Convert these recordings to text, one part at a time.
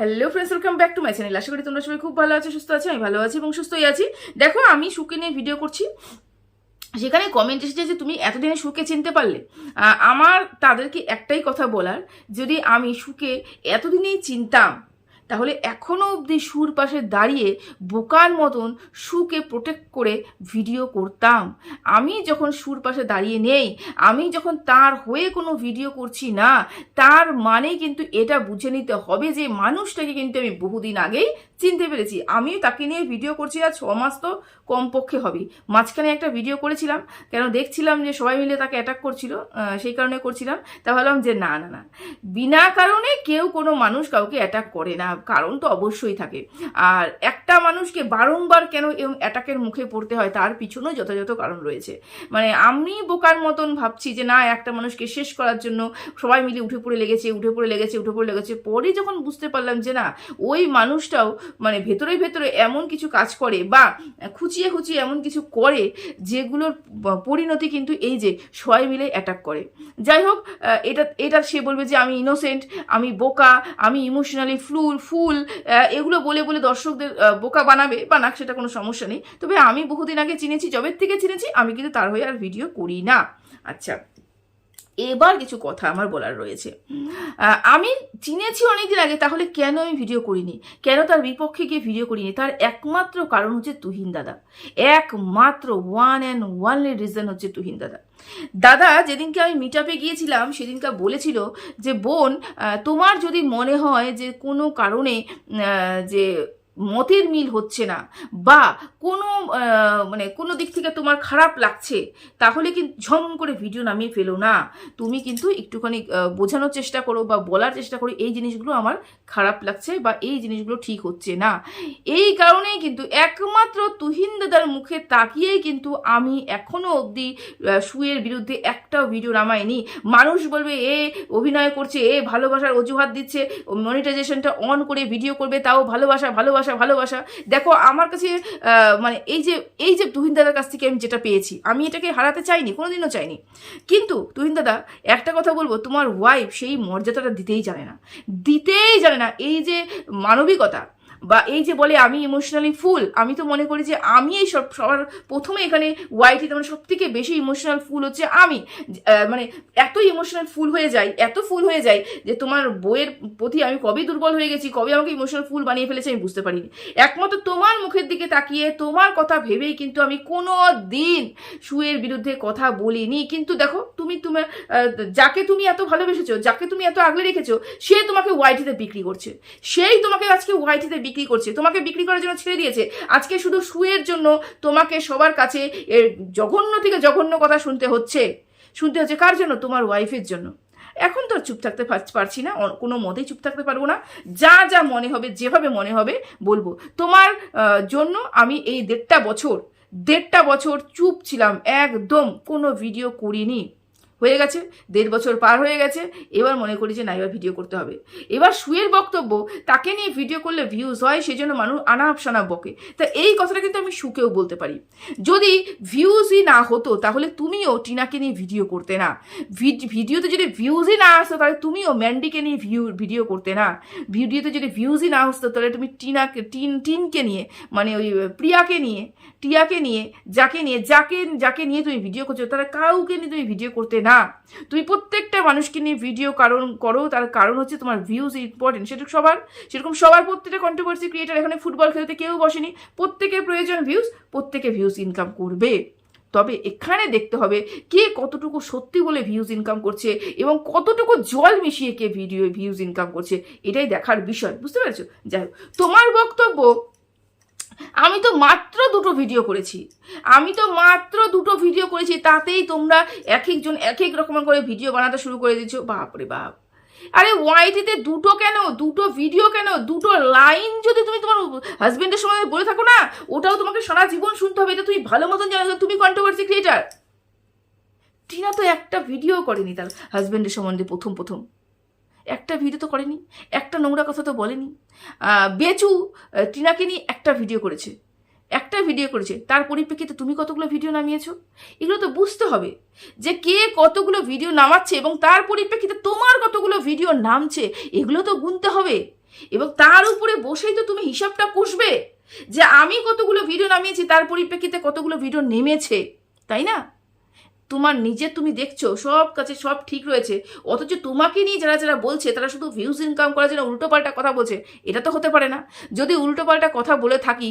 Hello friends welcome back to my channel আশা করি তোমরা সবাই খুব ভালো আছো, সুস্থ আছো, আমি ভালো আছি এবং সুস্থই আছি। দেখো, আমি সুখে নিয়ে ভিডিও করছি। সেখানে কমেন্ট এসেছে যে, তুমি এতদিনে সুখে চিনতে পারলে? আমার তাদেরকে একটাই কথা বলার, যদি আমি সুখে এতদিনেই চিনতাম তাহলে এখনও অবধি সুর পাশে দাঁড়িয়ে বোকার মতন সুকে প্রোটেক্ট করে ভিডিও করতাম। আমি যখন সুর পাশে দাঁড়িয়ে নেই, আমি যখন তার হয়ে কোনো ভিডিও করছি না, তার মানে কিন্তু এটা বুঝে নিতে হবে যে মানুষটাকে কিন্তু আমি বহুদিন আগেই চিনতে পেরেছি। আমি তাকে নিয়ে ভিডিও করছি, আর ছ মাস তো কমপক্ষে হবে মাঝখানে একটা ভিডিও করেছিলাম, কেন দেখছিলাম যে সবাই মিলে তাকে অ্যাটাক করছিল সেই কারণে করছিলাম। তা ভাবলাম যে না না না। বিনা কারণে কেউ কোনো মানুষ কাউকে অ্যাটাক করে না। কারণ তো অবশ্যই থাকে। আর একটা মানুষকে বারংবার কেন এরকম অ্যাটাকের মুখে পড়তে হয় তার পিছনেও যথাযথ কারণ রয়েছে। মানে আমি বোকার মতন ভাবছি যে না, একটা মানুষকে শেষ করার জন্য সবাই মিলে উঠে পড়ে লেগেছে, উঠে পড়ে লেগেছে, উঠে পড়ে লেগেছে। পরে যখন বুঝতে পারলাম যে না, ওই মানুষটাও মানে ভেতরে ভেতরে এমন কিছু কাজ করে বা খুচিয়ে খুচিয়ে এমন কিছু করে যেগুলোর পরিণতি কিন্তু এই যে সবাই মিলে অ্যাটাক করে। যাই হোক এটা এটা সে বলবে যে আমি ইনোসেন্ট আমি বোকা, আমি ইমোশনালি ফ্লুল ফুল এগুলো বলে বলে দর্শকদের বোকা বানাবে, বানাক, সেটা কোনো সমস্যা নেই। তবে আমি বহুদিন আগে চিনেছি জবের থেকে চিনেছি, আমি কিন্তু তার হয়ে আর ভিডিও করি না। আচ্ছা এবার কিছু কথা আমার বলার রয়েছে। আমি চিনেছি অনেকদিন আগে, তাহলে কেন আমি ভিডিও করিনি? কেন তার বিপক্ষে গিয়ে ভিডিও করিনি? তার একমাত্র কারণ হচ্ছে তুহিন দাদা। একমাত্র ওয়ান অ্যান্ড ওয়ানলি রিজন হচ্ছে তুহিন দাদা। দাদা, যেদিনকে আমি মিট আপে গিয়েছিলাম, সেদিনকে বলেছিল যে, বোন তোমার যদি মনে হয় যে, কোনো কারণে যে মতের মিল হচ্ছে না বা কোনো মানে কোনো দিক থেকে তোমার খারাপ লাগছে, তাহলে কিন্তু ঝম করে ভিডিও নামিয়ে ফেলো না। তুমি কিন্তু একটুখানি বোঝানোর চেষ্টা করো বা বলার চেষ্টা করো, এই জিনিসগুলো আমার খারাপ লাগছে বা এই জিনিসগুলো ঠিক হচ্ছে না। এই কারণেই কিন্তু একমাত্র তুহিন দাদার মুখে তাকিয়েই কিন্তু আমি এখনও অবধি সুয়ের বিরুদ্ধে একটাও ভিডিও নামাইনি। মানুষ বলবে, এ অভিনয় করছে, এ ভালোবাসার অজুহাত দিচ্ছে মনিটাইজেশনটা অন করে ভিডিও করবে, তাও ভালোবাসা ভালোবাসা ভালোবাসা ভালোবাসা। দেখো, আমার কাছে মানে এই যে এই যে তুহিন দাদার কাছ থেকে আমি যেটা পেয়েছি, আমি এটাকে হারাতে চাইনি, কোনোদিনও চাইনি। কিন্তু তুহিন দাদা, একটা কথা বলব, তোমার ওয়াইফ সেই মর্যাদাটা দিতেই জানে না। দিতেই জানে না। এই যে মানবিকতা বা এই যে বলে আমি ইমোশনালি ফুল আমি তো মনে করি যে আমি এই সব, সবার প্রথমে এখানে ওয়াইটিতে মানে সব থেকে বেশি ইমোশনাল ফুল হচ্ছে আমি। মানে এত ইমোশনাল ফুল হয়ে যাই এত ফুল হয়ে যায় যে তোমার বইয়ের প্রতি আমি কবে দুর্বল হয়ে গেছি, কবে আমাকে ইমোশনাল ফুল বানিয়ে ফেলেছে আমি বুঝতে পারিনি। একমাত্র তোমার মুখের দিকে তাকিয়ে তোমার কথা ভেবেই কিন্তু আমি কোনো দিন সুয়ের বিরুদ্ধে কথা বলিনি। কিন্তু দেখো, তুমি তোমার যাকে তুমি এত ভালোবেসেছো, যাকে তুমি এত আগলে রেখেছো, সে তোমাকে ওয়াইটিতে বিক্রি করছে। সেই তোমাকে আজকে ওয়াইটিতে বিক্রি করছে, তোমাকে বিক্রি করার জন্য ছেড়ে দিয়েছে। আজকে শুধু সুয়ের জন্য তোমাকে সবার কাছে এর জঘন্য থেকে জঘন্য কথা শুনতে হচ্ছে। শুনতে হচ্ছে কার জন্য? তোমার ওয়াইফের জন্য। এখন তো চুপ থাকতে পার- পারছি না কোনো মতেই চুপ থাকতে পারব না। যা যা মনে হবে, যেভাবে মনে হবে বলব। তোমার জন্য আমি এই দেড়টা বছর দেড়টা বছর চুপ ছিলাম, একদম কোনো ভিডিও করিনি। হয়ে গেছে, দেড় বছর পার হয়ে গেছে, এবার মনে করি যে না, এবার ভিডিও করতে হবে। এবার সুয়ের বক্তব্য, তাকে নিয়ে ভিডিও করলে ভিউজ হয়, সেজন্য মানুষ আনাপ সানাপ বকে। তা এই কথাটা কিন্তু আমি সুকেও বলতে পারি। যদি ভিউজই না হতো, তাহলে তুমিও টিনাকে নিয়ে ভিডিও করতে না। ভিড- ভিডিওতে যদি ভিউজই না আসতো, তাহলে তুমিও ম্যান্ডিকে নিয়ে ভিউ ভিডিও করতে না। ভিডিওতে যদি ভিউজই না আসতো, তাহলে তুমি টিনাকে, টিন, টিনকে নিয়ে মানে ওই, প্রিয়াকে নিয়ে, টিয়াকে নিয়ে, যাকে নিয়ে, যাকে যাকে নিয়ে তুমি ভিডিও করছ তারা কাউকে নিয়ে তুমি ভিডিও করতে না। তুমি প্রত্যেকটা মানুষকে নিয়ে ভিডিও কারণ করো, তার কারণ হচ্ছে তোমার ভিউজ ইম্পর্টেন্ট সেটা সবার, সেরকম সবার প্রত্যেকটা কন্ট্রোভার্সি ক্রিয়েটার এখানে ফুটবল খেলতে কেউ বসেনি, প্রত্যেকের প্রয়োজন ভিউজ প্রত্যেকে ভিউজ ইনকাম করবে। তবে এখানে দেখতে হবে কে কতটুকু সত্যি বলে ভিউজ ইনকাম করছে এবং কতটুকু জল মিশিয়ে কে ভিডিও ভিউজ ইনকাম করছে, এটাই দেখার বিষয়, বুঝতে পেরেছ? যাই হোক, তোমার বক্তব্য আমি তো মাত্র দুটো ভিডিও করেছি। আমি তো মাত্র দুটো ভিডিও করেছি, তাতেই তোমরা এক একজন, এক এক রকম করে ভিডিও বানাতে শুরু করে দিচ্ছ বাপরে বাপ। আরে ওয়াইটিতে দুটো কেন? দুটো ভিডিও কেন? দুটো লাইন যদি তুমি তোমার হাজবেন্ডের সময় বলে থাকো না, ওটাও তোমাকে সারা জীবন শুনতে হবে। এটা তুমি ভালো মতন জানো তুমি কন্ট্রোভার্সি ক্রিয়েটার টিনা তো একটা ভিডিও করেনি তার হাজবেন্ডের সম্বন্ধে প্রথম প্রথম। একটা ভিডিও তো করেনি, একটা নোংরা কথা তো বলেনি। বেচু টিনাকে নিয়ে একটা ভিডিও করেছে, একটা ভিডিও করেছে। তার পরিপ্রেক্ষিতে তুমি কতগুলো ভিডিও নামিয়েছো? এগুলো তো বুঝতে হবে যে কে কতগুলো ভিডিও নামাচ্ছে এবং তার পরিপ্রেক্ষিতে তোমার কতগুলো ভিডিও নামছে, এগুলো তো গুনতে হবে। এবং তার উপরে বসেই তো তুমি হিসাবটা কষবে যে আমি কতগুলো ভিডিও নামিয়েছি, তার পরিপ্রেক্ষিতে কতগুলো ভিডিও নেমেছে, তাই না? তোমার নিজের তুমি দেখছ, সব কাছে সব ঠিক রয়েছে। অথচ তোমাকে নিয়ে যারা যারা বলছে, তারা শুধু ভিউজ ইনকাম করার জন্য উল্টোপাল্টা কথা বলছে। এটা তো হতে পারে না। যদি উল্টোপাল্টা কথা বলে থাকি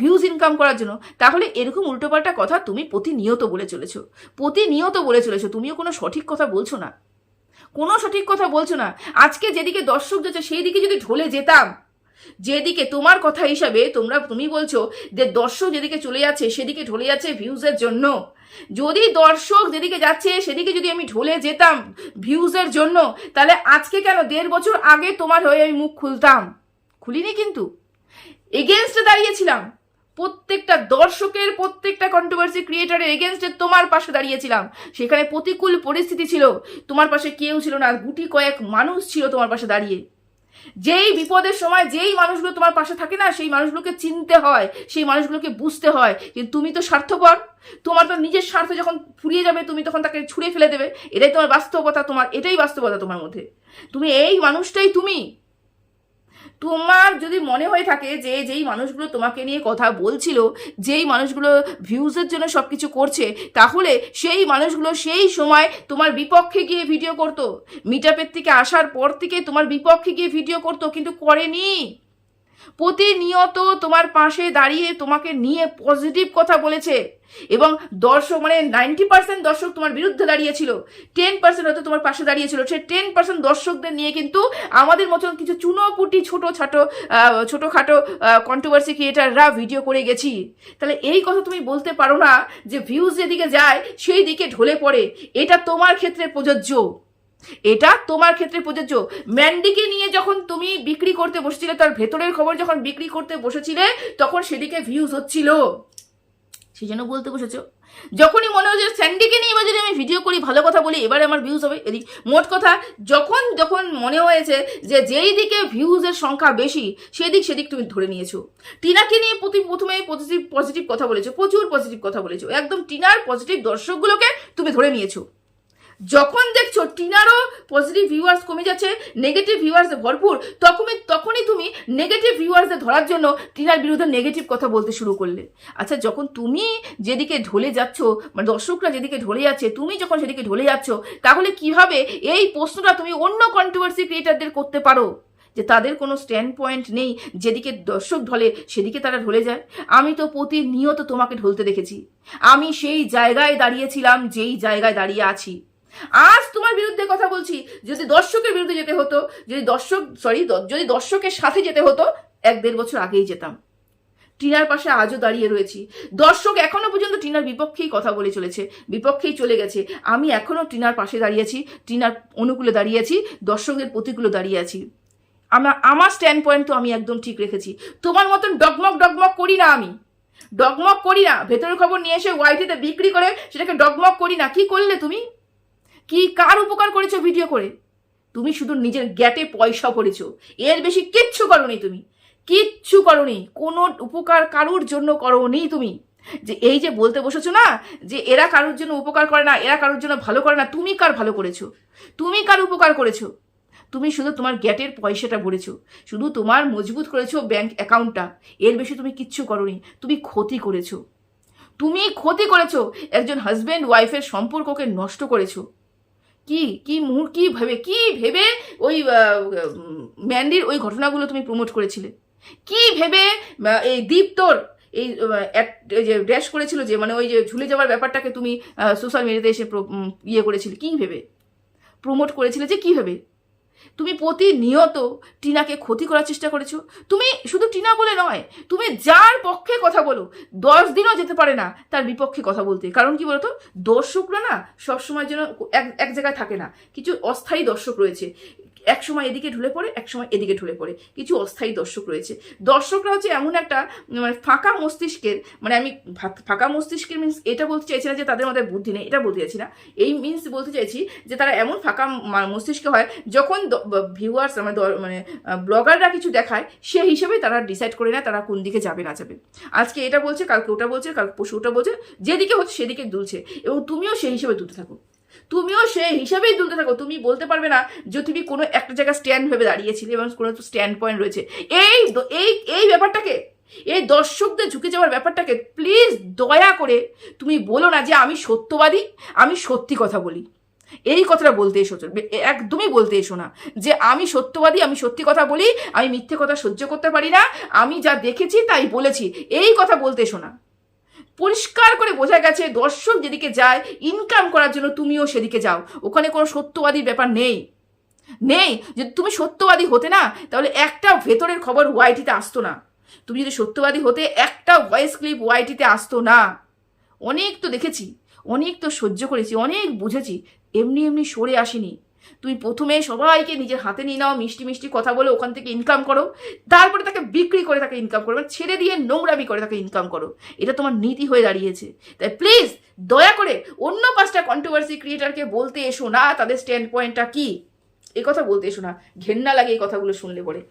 ভিউজ ইনকাম করার জন্য, তাহলে এরকম উল্টোপাল্টা কথা তুমি প্রতিনিয়ত বলে চলেছো। প্রতিনিয়ত বলে চলেছো। তুমিও কোনো সঠিক কথা বলছো না। কোনো সঠিক কথা বলছো না। আজকে যেদিকে দর্শক যাচ্ছে সেই দিকে যদি ঢলে যেতাম যেদিকে তোমার কথা হিসাবে তোমরা, তুমি বলছো যে দর্শক যেদিকে চলে যাচ্ছে, সেদিকে ঢলে যাচ্ছে ভিউজের জন্য। যদি দর্শক যেদিকে যাচ্ছে, সেদিকে যদি আমি ঢলে যেতাম ভিউজের জন্য, তাহলে আজকে কেন দেড় বছর আগে তোমার হয়ে আমি মুখ খুলতাম? খুলিনি কিন্তু। এগেনস্টে দাঁড়িয়েছিলাম। প্রত্যেকটা দর্শকের, প্রত্যেকটা কন্ট্রোভার্সি ক্রিয়েটারের এগেনস্টে তোমার পাশে দাঁড়িয়েছিলাম। সেখানে প্রতিকূল পরিস্থিতি ছিল। তোমার পাশে কেউ ছিল না গুটি কয়েক মানুষ ছিল তোমার পাশে দাঁড়িয়ে। যেই বিপদের সময় যেই মানুষগুলো তোমার পাশে থাকে না, সেই মানুষগুলোকে চিনতে হয়, সেই মানুষগুলোকে বুঝতে হয় যে তুমি তো স্বার্থপর। তোমার তো নিজের স্বার্থ যখন ফুরিয়ে যাবে, তুমি তখন তাকে ছুঁড়ে ফেলে দেবে। এটাই তোমার বাস্তবতা, তোমার, এটাই বাস্তবতা তোমার মধ্যে। তুমি এই মানুষটাই তুমি। তোমার যদি মনে হয়ে থাকে যে যেই মানুষগুলো তোমাকে নিয়ে কথা বলছিল, যেই মানুষগুলো ভিউজের জন্য সব কিছু করছে, তাহলে সেই মানুষগুলো সেই সময় তোমার বিপক্ষে গিয়ে ভিডিও করতো। মিটাপের থেকে আসার পর থেকে তোমার বিপক্ষে গিয়ে ভিডিও করতো, কিন্তু করেনি। প্রতিনিয়ত তোমার পাশে দাঁড়িয়ে তোমাকে নিয়ে পজিটিভ কথা বলেছে। এবং দর্শক মানে নাইনটি পার্সেন্ট দর্শক তোমার বিরুদ্ধে দাঁড়িয়েছিল। টেন পার্সেন্ট হয়তো তোমার পাশে দাঁড়িয়েছিল। সে টেন পার্সেন্ট দর্শকদের নিয়ে কিন্তু আমাদের মতন কিছু চুনোপুটি ছোটো ছাটো ছোটোখাটো কন্ট্রোভার্সি ক্রিয়েটাররা ভিডিও করে গেছি। তাহলে এই কথা তুমি বলতে পারো না যে ভিউজ যেদিকে যায়, সেই দিকে ঢলে পড়ে। এটা তোমার ক্ষেত্রে প্রযোজ্য। এটা তোমার ক্ষেত্রে প্রযোজ্য। ম্যান্ডিকে নিয়ে যখন তুমি বিক্রি করতে বসেছিলে, তার ভেতরের খবর যখন বিক্রি করতে বসেছিলে, তখন সেদিকে ভিউজ হচ্ছিল। সেই জন্য বলতে বসেছো। যখনই মনে হচ্ছে স্যান্ডিকে নিয়ে এবার যদি আমি ভিডিও করি, ভালো কথা বলি, এবারে আমার ভিউজ হবে। এদিক, মোট কথা, যখন যখন মনে হয়েছে যে যেই দিকে ভিউজের সংখ্যা বেশি, সেদিক সেদিক তুমি ধরে নিয়েছো। টিনাকে নিয়ে প্রতি প্রথমে পজিটিভ পজিটিভ কথা বলেছ, প্রচুর পজিটিভ কথা বলেছ। একদম টিনার পজিটিভ দর্শকগুলোকে তুমি ধরে নিয়েছো। যখন দেখছ টিনারও পজিটিভ ভিউয়ার্স কমে যাচ্ছে নেগেটিভ ভিউয়ার্সে ভরপুর তখনই তখনই তুমি নেগেটিভ ভিউয়ার্সে ধরার জন্য টিনার বিরুদ্ধে নেগেটিভ কথা বলতে শুরু করলে। আচ্ছা যখন তুমি যেদিকে ঢলে যাচ্ছ মানে দর্শকরা যেদিকে ঢলে যাচ্ছে, তুমি যখন সেদিকে ঢলে যাচ্ছ, তাহলে কীভাবে এই প্রশ্নটা তুমি অন্য কন্ট্রোভার্সি ক্রিয়েটারদের করতে পারো? যে তাদের কোনো স্ট্যান্ড পয়েন্ট নেই, যেদিকে দর্শক ঢলে, সেদিকে তারা ঢলে যায়। আমি তো প্রতিনিয়ত তোমাকে ঢলতে দেখেছি। আমি সেই জায়গায় দাঁড়িয়েছিলাম, যেই জায়গায় দাঁড়িয়ে আছি। আজ তোমার বিরুদ্ধে কথা বলছি। যদি দর্শকের বিরুদ্ধে যেতে হতো, যদি দর্শক সরি যদি দর্শকের সাথে যেতে হতো, এক দেড় বছর আগেই যেতাম। টিনার পাশে আজও দাঁড়িয়ে রয়েছি। দর্শক এখনও পর্যন্ত টিনার বিপক্ষেই কথা বলে চলেছে, বিপক্ষেই চলে গেছে। আমি এখনও টিনার পাশে দাঁড়িয়েছি টিনার অনুকূলে দাঁড়িয়েছি দর্শকদের প্রতিকূলে দাঁড়িয়ে আছি। আমার আমার স্ট্যান্ড পয়েন্ট তো আমি একদম ঠিক রেখেছি। তোমার মতন ডগমগ ডগমগ করি না আমি। ডগমগ করি না। ভেতরের খবর নিয়ে এসে ওয়াইটিতে বিক্রি করে সেটাকে ডগমগ করি না। কি করলে তুমি? কি, কার উপকার করেছ ভিডিও করে? তুমি শুধু নিজের গ্যাটে পয়সা করেছ এর বেশি কিচ্ছু করনি তুমি। কিচ্ছু করনি। কোনো উপকার কারুর জন্য করনি তুমি। যে এই যে বলতে বসেছো না, যে এরা কারোর জন্য উপকার করে না, এরা কারোর জন্য ভালো করে না, তুমি কার ভালো করেছ? তুমি কার উপকার করেছ? তুমি শুধু তোমার গ্যাটের পয়সাটা ভরেছো। শুধু তোমার মজবুত করেছ ব্যাংক অ্যাকাউন্টটা এর বেশি তুমি কিচ্ছু করনি। তুমি ক্ষতি করেছ। তুমি ক্ষতি করেছ। একজন হাজব্যান্ড ওয়াইফের সম্পর্ককে নষ্ট করেছ। কি কি মুহূর্ত, কি ভেবে কি ভেবে ওই ম্যান্ডির ওই ঘটনাগুলো তুমি প্রমোট করেছিলে? কি ভেবে এই দীপ তোর, এই যে ড্যাশ করেছিল যে মানে ওই যে ঝুলে যাওয়ার ব্যাপারটাকে তুমি সোশ্যাল মিডিয়াতে এসে ইয়ে করেছিলে, কী ভেবে? প্রমোট করেছিলে যে কী ভেবে? তুমি প্রতিনিয়ত টিনাকে ক্ষতি করার চেষ্টা করেছ। তুমি শুধু টিনা বলে নয়, তুমি যার পক্ষে কথা বলো, দশ দিনও যেতে পারে না তার বিপক্ষে কথা বলতে। কারণ কি বলতো? দর্শকরা না সবসময় যেন এক এক জায়গায় থাকে না। কিছু অস্থায়ী দর্শক রয়েছে। এক সময় এদিকে ঢুলে পড়ে এক সময় এদিকে ঢুলে পড়ে। কিছু অস্থায়ী দর্শক রয়েছে। দর্শকরা হচ্ছে এমন একটা মানে ফাঁকা মস্তিষ্কের মানে আমি ফাঁকা মস্তিষ্কের মিন্স এটা বলতে চাইছি না যে তাদের মধ্যে বুদ্ধি নেই, এটা বলতে চাইছি না। এই মিন্স বলতে চাইছি যে তারা এমন ফাঁকা মস্তিষ্কে হয়, যখন ভিউয়ার্স মানে মানে ব্লগাররা কিছু দেখায়, সে হিসেবে তারা ডিসাইড করে নেয় তারা কোন দিকে যাবে, না যাবে। আজকে এটা বলছে, কালকে ওটা বলছে কাল পশু ওটা বলছে, যেদিকে হচ্ছে সেদিকে দুলছে এবং তুমিও সেই হিসেবে দুলতে থাকো। তুমিও সেই হিসাবেই তুলতে থাকো। তুমি বলতে পারবে না যে তুমি কোনো একটা জায়গায় স্ট্যান্ড ভেবে দাঁড়িয়েছিলে এবং কোনো স্ট্যান্ড পয়েন্ট রয়েছে। এই এই এই ব্যাপারটাকে, এই দর্শকদের ঝুঁকে যাওয়ার ব্যাপারটাকে প্লিজ দয়া করে তুমি বলো না যে আমি সত্যবাদী, আমি সত্যি কথা বলি। এই কথাটা বলতে এসো একদমই বলতে এসো না যে আমি সত্যবাদী, আমি সত্যি কথা বলি, আমি মিথ্যে কথা সহ্য করতে পারি না, আমি যা দেখেছি তাই বলেছি। এই কথা বলতে এসো না। পরিষ্কার করে বোঝা গেছে, দর্শক যেদিকে যায় ইনকাম করার জন্য তুমিও সেদিকে যাও। ওখানে কোনো সত্যবাদীর ব্যাপার নেই। নেই, যদি তুমি সত্যবাদী হতে না, তাহলে একটা ভেতরের খবর ওয়াইটিতে আসতো না। তুমি যদি সত্যবাদী হতে, একটা ভয়েস ক্লিপ ওয়াইটিতে আসতো না। অনেক তো দেখেছি, অনেক তো সহ্য করেছি, অনেক বুঝেছি, এমনি এমনি সরে আসিনি। তুমি প্রথমে সবাইকে নিজের হাতে নিয়ে নাও, মিষ্টি মিষ্টি কথা বলে, ওখান থেকে ইনকাম করো, তারপরে তাকে বিক্রি করে তাকে ইনকাম করো ছেড়ে দিয়ে নোংরামি করে তাকে ইনকাম করো। এটা তোমার নীতি হয়ে দাঁড়িয়েছে। তাই প্লিজ দয়া করে অন্য পাঁচটা কন্ট্রোভার্সি ক্রিয়েটারকে বলতে এসো না, তাদের স্ট্যান্ড পয়েন্টটা কী? এই কথা বলতে এসো না, ঘেন্না লাগে এই কথাগুলো শুনলে পরে।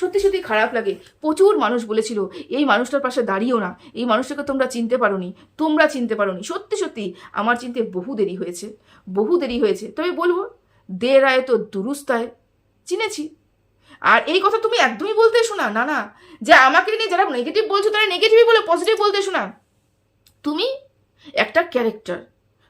সত্যি সত্যি খারাপ লাগে। প্রচুর মানুষ বলেছিল, এই মানুষটার পাশে দাঁড়িয়েও না, এই মানুষটাকে তোমরা চিনতে পারোনি, তোমরা চিনতে পারোনি। সত্যি সত্যি আমার চিনতে বহু দেরি হয়েছে, বহু দেরি হয়েছে। তবে বলব দে রায় তো দুরুস্তায় চিনেছি। আর এই কথা তুমি একদমই বলতে শোনা, না না। যে আমাকে নিয়ে যারা নেগেটিভ বলছো, তারা নেগেটিভই বলে পজিটিভ বলতে শোনা। তুমি একটা ক্যারেক্টার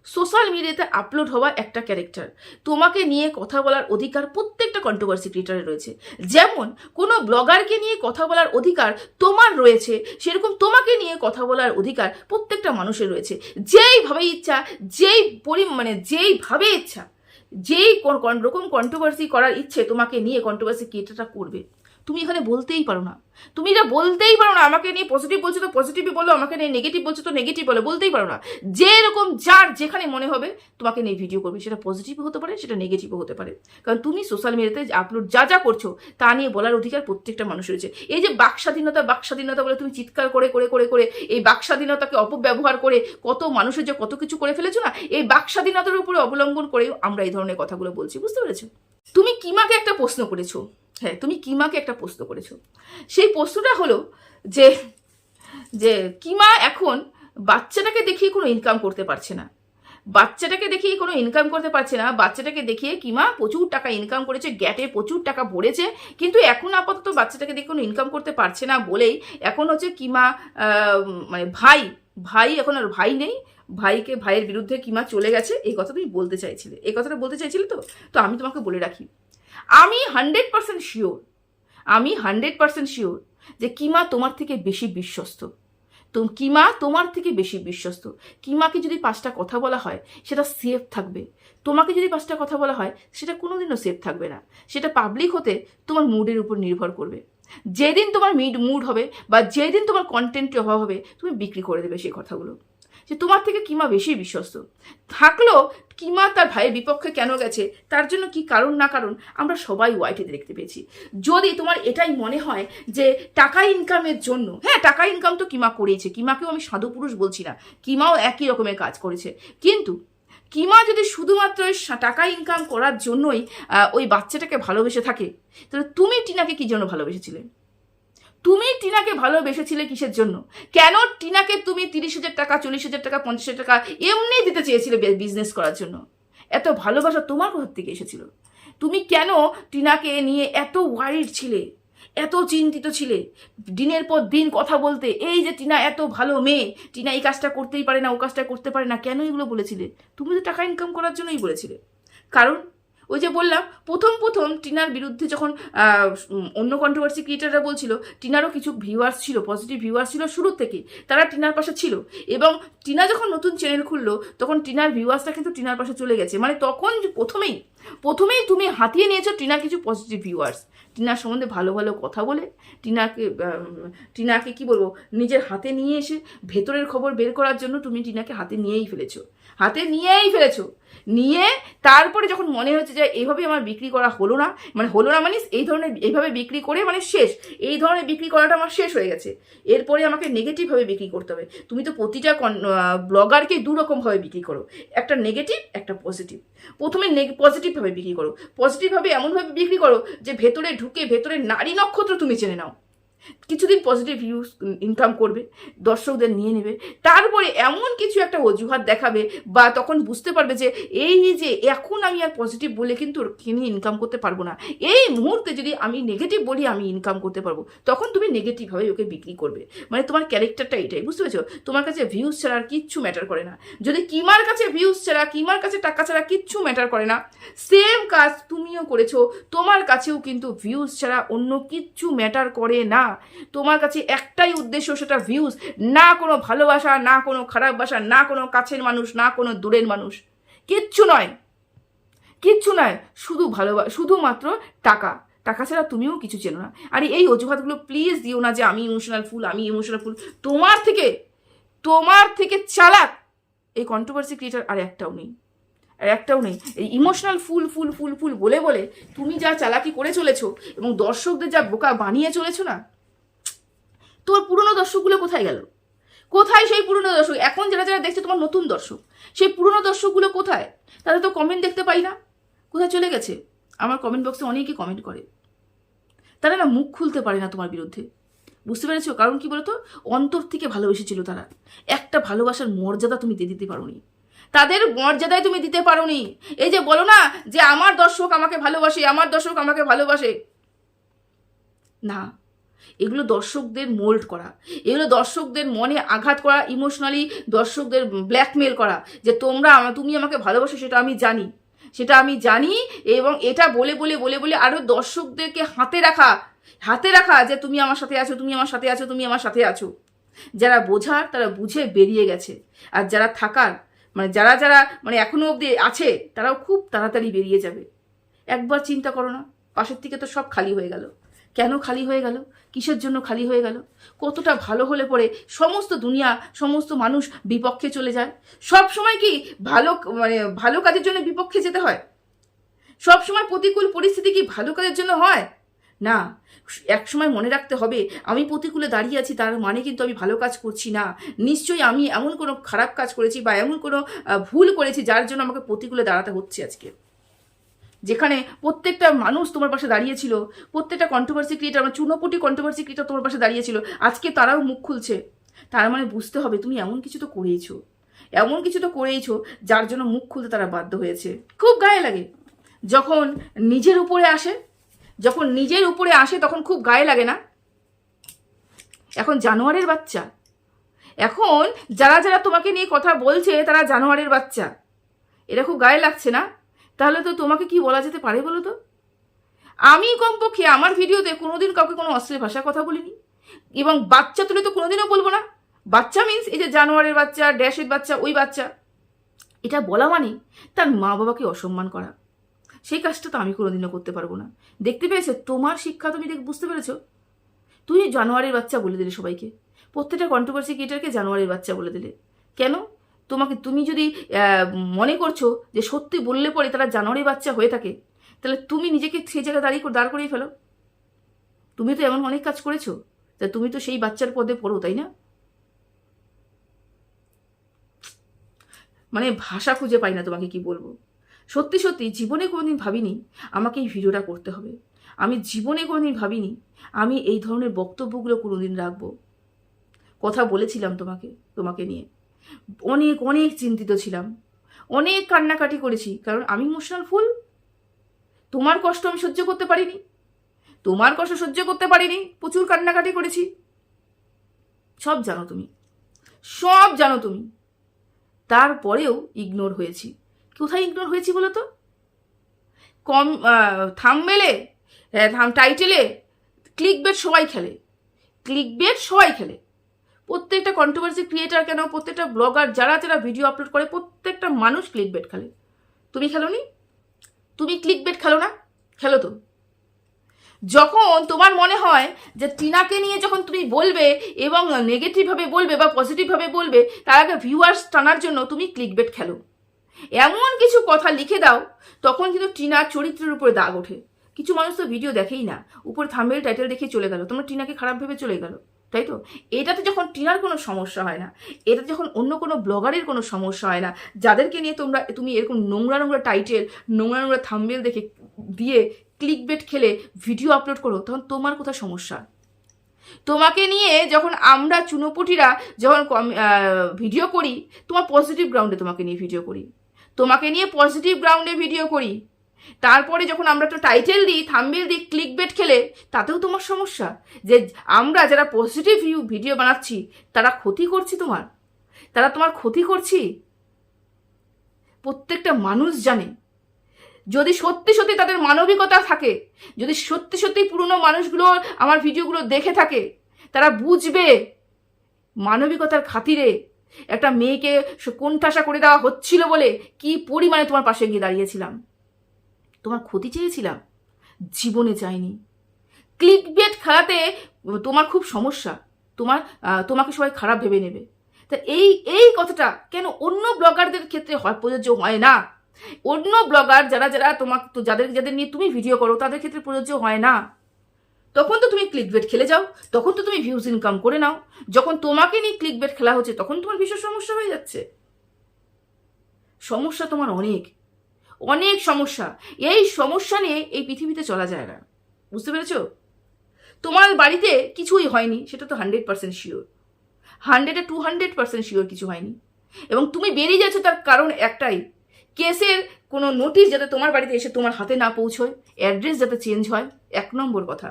সোশ্যাল মিডিয়াতে আপলোড হওয়া একটা ক্যারেক্টার তোমাকে নিয়ে কথা বলার অধিকার প্রত্যেকটা কন্ট্রোভার্সি ক্রিয়েটারের রয়েছে। যেমন, কোনো ব্লগারকে নিয়ে কথা বলার অধিকার তোমার রয়েছে, সেরকম তোমাকে নিয়ে কথা বলার অধিকার প্রত্যেকটা মানুষের রয়েছে। যেইভাবে ইচ্ছা, যেই পরি মানে যেইভাবে ইচ্ছা যেই কোন- রকম কন্ট্রোভার্সি করার ইচ্ছে তোমাকে নিয়ে কন্ট্রোভার্সি ক্রিয়েটারটা করবে। তুমি এখানে বলতেই পারো না। তুমি এটা বলতেই পারো না, আমাকে নিয়ে পজিটিভ বলছো তো পজিটিভই বলো, আমাকে নিয়ে নেগেটিভ বলছো তো নেগেটিভ বলো, বলতেই পারো না। যেরকম যার যেখানে মনে হবে, তোমাকে নিয়ে ভিডিও করবে। সেটা পজিটিভও হতে পারে, সেটা নেগেটিভও হতে পারে। কারণ তুমি সোশ্যাল মিডিয়াতে আপলোড যা যা করছ, তা নিয়ে বলার অধিকার প্রত্যেকটা মানুষ রয়েছে। এই যে বাক স্বাধীনতা বাক স্বাধীনতা বলে তুমি চিৎকার করে করে করে করে, এই বাক স্বাধীনতাকে অপব্যবহার করে কত মানুষের যে কত কিছু করে ফেলেছো না, এই বাক স্বাধীনতার উপরে অবলম্বন করেও আমরা এই ধরনের কথাগুলো বলছি। বুঝতে পেরেছ? তুমি কিমাকে একটা প্রশ্ন করেছ? হ্যাঁ তুমি কিমাকে একটা প্রশ্ন করেছ। সেই প্রশ্নটা হলো যে যে কিমা এখন বাচ্চাটাকে দেখিয়ে কোনো ইনকাম করতে পারছে না। বাচ্চাটাকে দেখিয়ে কোনো ইনকাম করতে পারছে না। বাচ্চাটাকে দেখিয়ে কিমা প্রচুর টাকা ইনকাম করেছে, গ্যাটে প্রচুর টাকা ভরেছে। কিন্তু এখন আপাতত বাচ্চাটাকে দেখে কোনো ইনকাম করতে পারছে না বলেই এখন হচ্ছে কিমা মানে ভাই ভাই এখন আর ভাই নেই। ভাইকে, ভাইয়ের বিরুদ্ধে কিমা চলে গেছে। এই কথা তুমি বলতে চাইছিলে। এই কথাটা বলতে চাইছিলে তো? তো আমি তোমাকে বলে রাখি। আমি হান্ড্রেড পার্সেন্ট শিওর আমি হান্ড্রেড পার্সেন্ট শিওর যে কিমা তোমার থেকে বেশি বিশ্বস্ত। তো কিমা তোমার থেকে বেশি বিশ্বস্ত। কিমাকে যদি পাঁচটা কথা বলা হয়, সেটা সেফ থাকবে। তোমাকে যদি পাঁচটা কথা বলা হয়, সেটা কোনোদিনও সেফ থাকবে না। সেটা পাবলিক হতে তোমার মুডের উপর নির্ভর করবে। যেদিন তোমার মিড মুড হবে বা যেদিন তোমার কন্টেন্টের অভাব হবে, তুমি বিক্রি করে দেবে সেই কথাগুলো। যে তোমার থেকে কিমা বেশি বিশ্বস্ত। থাকলেও কিমা তার ভাইয়ের বিপক্ষে কেন গেছে, তার জন্য কি কারণ না কারণ আমরা সবাই ওয়াইটিতে দেখতে পেয়েছি। যদি তোমার এটাই মনে হয় যে টাকা ইনকামের জন্য হ্যাঁ টাকা ইনকাম তো কিমা করেছে কিমাকেও আমি সাধু পুরুষ বলছি না, কিমাও একই রকমের কাজ করেছে। কিন্তু কিমা যদি শুধুমাত্র টাকা ইনকাম করার জন্যই ওই বাচ্চাটাকে ভালোবেসে থাকে, তাহলে তুমি টিনাকে কি জন্য ভালোবেসেছিলে? তুমি টিনাকে ভালোবেসেছিলে কিসের জন্য? কেন টিনাকে তুমি তিরিশ হাজার টাকা, চল্লিশ হাজার টাকা, পঞ্চাশ হাজার টাকা এমনি দিতে চেয়েছিলে বিজনেস করার জন্য? এত ভালোবাসা তোমার কোথার থেকে এসেছিল? তুমি কেন টিনাকে নিয়ে এত ওয়ারিড ছিলে? এত চিন্তিত ছিলে? দিনের পর দিন কথা বলতে, এই যে টিনা এত ভালো মেয়ে, টিনা এই কাজটা করতেই পারে না, ও কাজটা করতে পারে না, কেন এগুলো বলেছিলে? তুমি তো টাকা ইনকাম করার জন্যই বলেছিলে। কারণ ওই যে বললাম, প্রথম প্রথম টিনার বিরুদ্ধে যখন অন্য কন্ট্রোভার্সি ক্রিয়েটাররা বলছিল, টিনারও কিছু ভিউয়ার্স ছিল পজিটিভ ভিউয়ার্স ছিল শুরুর থেকে তারা টিনার পাশে ছিল। এবং টিনা যখন নতুন চ্যানেল খুললো, তখন টিনার ভিউয়ার্সটা কিন্তু টিনার পাশে চলে গেছে। মানে তখন প্রথমেই প্রথমেই তুমি হাতিয়ে নিয়েছো টিনার কিছু পজিটিভ ভিউয়ার্স টিনার সম্বন্ধে ভালো ভালো কথা বলে, টিনাকে টিনাকে কি বলব, নিজের হাতে নিয়ে এসে ভেতরের খবর বের করার জন্য তুমি টিনাকে হাতে নিয়েই ফেলেছো। হাতে নিয়েই ফেলেছো। নিয়ে তারপরে যখন মনে হচ্ছে যে এইভাবে আমার বিক্রি করা হলো না মানে হলো না মানে এই ধরনের এইভাবে বিক্রি করে মানে শেষ, এই ধরনের বিক্রি করাটা আমার শেষ হয়ে গেছে। এরপরে আমাকে নেগেটিভভাবে বিক্রি করতে হবে। তুমি তো প্রতিটা ব্লগারকে দু রকমভাবে বিক্রি করো। একটা নেগেটিভ একটা পজিটিভ প্রথমে পজিটিভভাবে বিক্রি করো। পজিটিভভাবে এমনভাবে বিক্রি করো যে ভেতরে ঢুকে ভেতরে নারী নক্ষত্র তুমি চেনে নাও। কিছুদিন পজিটিভ ভিউজ ইনকাম করবে, দর্শকদের নিয়ে নেবে, তারপরে এমন কিছু একটা অজুহাত দেখাবে বা তখন বুঝতে পারবে যে এই যে এখন আমি আর পজিটিভ বলে কিন্তু কিনে ইনকাম করতে পারব না। এই মুহূর্তে যদি আমি নেগেটিভ বলি আমি ইনকাম করতে পারব। তখন তুমি নেগেটিভভাবে ওকে বিক্রি করবে। মানে তোমার ক্যারেক্টারটা এটাই, বুঝতে পেরেছ? তোমার কাছে ভিউজ ছাড়া আর কিচ্ছু ম্যাটার করে না। যদি কিমার কাছে ভিউজ ছাড়া, কিমার কাছে টাকা ছাড়া কিচ্ছু ম্যাটার করে না সেম কাজ তুমিও করেছ। তোমার কাছেও কিন্তু ভিউজ ছাড়া অন্য কিচ্ছু ম্যাটার করে না। তোমার কাছে একটাই উদ্দেশ্য, সেটা ভিউজ না কোনো ভালোবাসা, না কোনো খারাপ বাসা, না কোনো কাছের মানুষ, না কোনো দূরের মানুষ। কিচ্ছু নয়। কিচ্ছু নয়। শুধু ভালোবাসা শুধুমাত্র টাকা। টাকা ছাড়া তুমিও কিছু চেনো না। আর এই অজুহাতগুলো প্লিজ দিও না যে আমি ইমোশনাল ফুল আমি ইমোশনাল ফুল তোমার থেকে তোমার থেকে চালাক এই কন্ট্রোভার্সি ক্রিয়েটার আর একটাও নেই। আর একটাও নেই। এই ইমোশনাল ফুল ফুল ফুল ফুল বলে বলে তুমি যা চালাকি করে চলেছো এবং দর্শকদের যা বোকা বানিয়ে চলেছো না তোর পুরনো দর্শকগুলো কোথায় গেল? কোথায় সেই পুরনো দর্শক? এখন যারা যারা দেখছে তোমার নতুন দর্শক, সেই পুরনো দর্শকগুলো কোথায়? তাদের তো কমেন্ট দেখতে পাই না। কোথায় চলে গেছে? আমার কমেন্ট বক্সে অনেকেই কমেন্ট করে। তারা না মুখ খুলতে পারে না তোমার বিরুদ্ধে। বুঝতে পেরেছ? কারণ কি বলতো? অন্তর থেকে ভালোবেসেছিল তারা। একটা ভালোবাসার মর্যাদা তুমি দিয়ে দিতে পারোনি। তাদের মর্যাদায় তুমি দিতে পারোনি। এই যে বলো না যে আমার দর্শক আমাকে ভালোবাসে, আমার দর্শক আমাকে ভালোবাসে। না। এগুলো দর্শকদের মোল্ড করা। এগুলো দর্শকদের মনে আঘাত করা ইমোশনালি দর্শকদের ব্ল্যাকমেল করা যে তোমরা তুমি আমাকে ভালোবাসো, সেটা আমি জানি। সেটা আমি জানি এবং এটা বলে বলে বলে বলে আরও দর্শকদেরকে হাতে রাখা হাতে রাখা যে তুমি আমার সাথে আছো, তুমি আমার সাথে আছো, তুমি আমার সাথে আছো। যারা বোঝার, তারা বুঝে বেরিয়ে গেছে। আর যারা থাকার মানে যারা যারা মানে এখনও অবধি আছে, তারাও খুব তাড়াতাড়ি বেরিয়ে যাবে। একবার চিন্তা করো না, পাশের থেকে তো সব খালি হয়ে গেল। কেন খালি হয়ে গেল? কিসের জন্য খালি হয়ে গেল? কতটা ভালো হলে পরে সমস্ত দুনিয়া, সমস্ত মানুষ বিপক্ষে চলে যায়? সব সময় কি ভালো মানে ভালো কাজের জন্য বিপক্ষে যেতে হয়? সব সময় প্রতিকূল পরিস্থিতি কি ভালো কাজের জন্য হয়? না। এক সময় মনে রাখতে হবে, আমি প্রতিকূলে দাঁড়িয়ে আছি, তার মানে কিন্তু আমি ভালো কাজ করছি না। নিশ্চয়ই আমি এমন কোনো খারাপ কাজ করেছি বা এমন কোনো ভুল করেছি যার জন্য আমাকে প্রতিকূলে দাঁড়াতে হচ্ছে আজকে। যেখানে প্রত্যেকটা মানুষ তোমার পাশে দাঁড়িয়েছিল, প্রত্যেকটা কন্ট্রোভার্সি ক্রিয়েটার মানে চুনোপুটি কন্ট্রোভার্সি ক্রিয়েটার তোমার পাশে দাঁড়িয়েছিল, আজকে তারাও মুখ খুলছে। তার মানে বুঝতে হবে তুমি এমন কিছু তো করেইছো। এমন কিছু তো করেইছো যার জন্য মুখ খুলতে তারা বাধ্য হয়েছে। খুব গায়ে লাগে। যখন নিজের উপরে আসে, যখন নিজের উপরে আসে তখন খুব গায়ে লাগে না? এখন জানোয়ারের বাচ্চা। এখন যারা যারা তোমাকে নিয়ে কথা বলছে তারা জানোয়ারের বাচ্চা। এটা খুব গায়ে লাগছে না? তাহলে তো তোমাকে কি বলা যেতে পারে বলো তো? আমি কমপক্ষে আমার ভিডিওতে কোনোদিন কাউকে কোনো অশ্লীল ভাষার কথা বলিনি। এবং বাচ্চা তুলে তো কোনোদিনও বলব না। বাচ্চা মিন্স এই যে জানোয়ারের বাচ্চা, ড্যাশের বাচ্চা, ওই বাচ্চা, এটা বলা মানে তার মা বাবাকে অসম্মান করা। সেই কাজটা তো আমি কোনোদিনও করতে পারব না। দেখতে পেয়েছ? তোমার শিক্ষা তুমি দেখ বুঝতে পেরেছ? তুই জানোয়ারের বাচ্চা বলে দিলে সবাইকে। প্রত্যেকটা কন্ট্রোভার্সি ক্রিয়েটারকে জানোয়ারের বাচ্চা বলে দিলে। কেন? তোমাকে তুমি যদি মনে করছ যে সত্যি বললে পরে তারা জানোয়ারের বাচ্চা হয়ে থাকে, তাহলে তুমি নিজেকে সেই জায়গায় দাঁড়িয়ে দাঁড় করিয়ে ফেলো। তুমি তো এমন অনেক কাজ করেছ, তা তুমি তো সেই বাচ্চার পদে পড়ো, তাই না? মানে ভাষা খুঁজে পাই না তোমাকে কি বলব। সত্যি সত্যি জীবনে কোনোদিন ভাবিনি আমাকে এই ভিডিওটা করতে হবে। আমি জীবনে কোনোদিন ভাবিনি আমি এই ধরনের বক্তব্যগুলো কোনোদিন রাখব। কথা বলেছিলাম তোমাকে তোমাকে নিয়ে। অনেক অনেক চিন্তিত ছিলাম। অনেক কান্নাকাটি করেছি, কারণ আমি ইমোশনাল ফুল তোমার কষ্ট আমি সহ্য করতে পারিনি। তোমার কষ্ট সহ্য করতে পারিনি, প্রচুর কান্নাকাটি করেছি। সব জানো তুমি। সব জানো তুমি। তারপরেও ইগনোর হয়েছি। কোথায় ইগনোর হয়েছি বলো তো? কম থামবেলে থাম টাইটেলে ক্লিক বেট সবাই খেলে। ক্লিক বেট সবাই খেলে। প্রত্যেকটা কন্ট্রোভার্সি ক্রিয়েটার কেন, প্রত্যেকটা ব্লগার যারা যারা ভিডিও আপলোড করে, প্রত্যেকটা মানুষ ক্লিক বেট খেলে। তুমি খেলো নি? তুমি ক্লিক বেট খেলো না? খেলো তো। যখন তোমার মনে হয় যে টিনাকে নিয়ে যখন তুমি বলবে এবং নেগেটিভভাবে বলবে বা পজিটিভভাবে বলবে, তার আগে ভিউয়ার্স টানার জন্য তুমি ক্লিক বেট খেলো। এমন কিছু কথা লিখে দাও, তখন কিন্তু টিনার চরিত্রের উপরে দাগ ওঠে। কিছু মানুষ তো ভিডিও দেখেই না। উপর থাম্বেল টাইটেল দেখে চলে গেল। তোমরা টিনাকে খারাপ ভেবে চলে গেল। তাই তো? এটাতে যখন টিনার কোনো সমস্যা হয় না, এটাতে যখন অন্য কোনো ব্লগারের কোনো সমস্যা হয় না, যাদেরকে নিয়ে তোমরা, তুমি এরকম নোংরা নোংরা টাইটেল নোংরা নোংরা থাম্বেল দেখে দিয়ে ক্লিক বেট খেলে ভিডিও আপলোড করো, তখন তোমার কোথায় সমস্যা? তোমাকে নিয়ে যখন আমরা চুনোপুটিরা যখন ভিডিও করি, তোমার পজিটিভ গ্রাউন্ডে তোমাকে নিয়ে ভিডিও করি। তোমাকে নিয়ে পজিটিভ গ্রাউন্ডে ভিডিও করি। তারপরে যখন আমরা তো টাইটেল দিই থাম্বেল দিই ক্লিক বেট খেলে, তাতেও তোমার সমস্যা। যে আমরা যারা পজিটিভ ভিউ ভিডিও বানাচ্ছি, তারা ক্ষতি করছি তোমার। তারা তোমার ক্ষতি করছি। প্রত্যেকটা মানুষ জানে। যদি সত্যি সত্যি তাদের মানবিকতা থাকে, যদি সত্যি সত্যি পুরনো মানুষগুলো আমার ভিডিওগুলো দেখে থাকে, তারা বুঝবে মানবিকতার খাতিরে একটা মেয়েকে কোণঠাসা করে দেওয়া হচ্ছিল বলে কি পরিমাণে তোমার পাশে গিয়ে দাঁড়িয়েছিলাম। তোমার ক্ষতি চেয়েছিলাম? জীবনে চাইনি ক্লিক বেট খেলাতে তোমার খুব সমস্যা। তোমার তোমাকে সবাই খারাপ ভেবে নেবে। তা এই এই কথাটা কেন অন্য ব্লগারদের ক্ষেত্রে হয়, প্রযোজ্য হয় না? অন্য ব্লগার যারা যারা তোমাকে যাদের যাদের নিয়ে তুমি ভিডিও করো, তাদের ক্ষেত্রে প্রযোজ্য হয় না। তখন তো তুমি ক্লিক বেট খেলে যাও, তখন তো তুমি ভিউজ ইনকাম করে নাও। যখন তোমাকে নিয়ে ক্লিক বেট খেলা হচ্ছে, তখন তোমার ভীষণ সমস্যা হয়ে যাচ্ছে। সমস্যা তোমার অনেক। অনেক সমস্যা। এই সমস্যা নিয়ে এই পৃথিবীতে চলা যায় না। বুঝতে পেরেছ? তোমার বাড়িতে কিছুই হয়নি, সেটা তো হান্ড্রেড পার্সেন্ট শিওর হান্ড্রেডে টু হান্ড্রেড পার্সেন্ট শিওর কিছু হয়নি। এবং তুমি বেরিয়ে যাচ্ছ তার কারণ একটাই, কেসের কোনো নোটিশ যাতে তোমার বাড়িতে এসে তোমার হাতে না পৌঁছয় অ্যাড্রেস যাতে চেঞ্জ হয়, এক নম্বর কথা।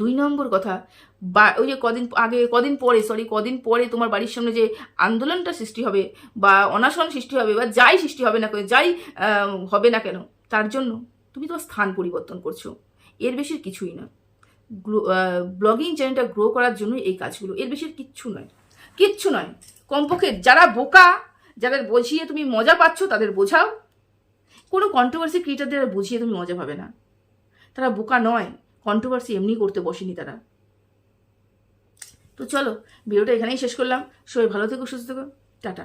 দুই নম্বর কথা, বা ওই যে কদিন আগে, কদিন পরে সরি কদিন পরে তোমার বাড়ির সামনে যে আন্দোলনটা সৃষ্টি হবে বা অনাশন সৃষ্টি হবে বা যাই সৃষ্টি হবে না কেন, যাই হবে না কেন, তার জন্য তুমি তোমার স্থান পরিবর্তন করছ। এর বেশি কিছুই না। ব্লগিং চ্যানেলটা গ্রো করার জন্য এই কাজগুলো। এর বেশি কিচ্ছু নয়। কিচ্ছু নয়। কমপক্ষে যারা বোকা, যাদের বুঝিয়ে তুমি মজা পাচ্ছ, তাদের বোঝাও। কোনো কন্ট্রোভার্সি ক্রিয়েটারদের বুঝিয়ে তুমি মজা পাবে না। তারা বোকা নয়। কন্ট্রোভার্সি এমনি করতে বসেনি তারা। তো চলো ভিডিওটা এখানেই শেষ করলাম। সবাই ভালো থেকো, সুস্থ থেকো। টাটা।